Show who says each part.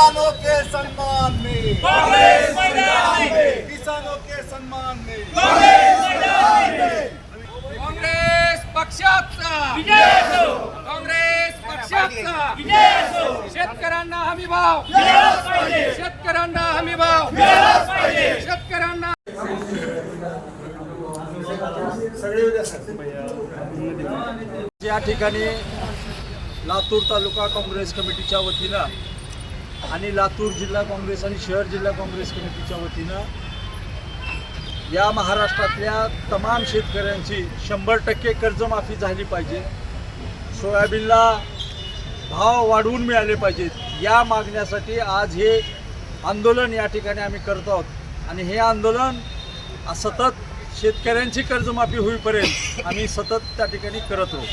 Speaker 1: किसानों के सम्मान में।
Speaker 2: कांग्रेस मैदान में।
Speaker 1: किसानों के सम्मान में।
Speaker 2: कांग्रेस मैदान में।
Speaker 3: काँग्रेस पक्षाचा।
Speaker 2: विजय असो
Speaker 3: काँग्रेस पक्षाचा।
Speaker 2: विजय असो
Speaker 3: शेतकऱ्यांना हमी भाव।
Speaker 2: मिळालाच पाहिजे।
Speaker 3: शेतकऱ्यांना हमी भाव।
Speaker 2: मिळालाच पाहिजे।
Speaker 3: शेतकऱ्यांना
Speaker 4: या ठिकाणी लातूर तालुका काँग्रेस कमिटीच्या वतीनं आणि लातूर जिल्हा काँग्रेस आणि शहर जिल्हा काँग्रेस कमिटीच्या वतीनं या महाराष्ट्रातल्या तमाम शेतकऱ्यांची शंभर टक्के कर्जमाफी झाली पाहिजे. सोयाबीनला भाव वाढवून मिळाले पाहिजेत. या मागण्यासाठी आज हे आंदोलन या ठिकाणी आम्ही करत आहोत. आणि हे आंदोलन सतत शेतकऱ्यांची कर्जमाफी होईपर्यंत आम्ही सतत त्या ठिकाणी करत राहू.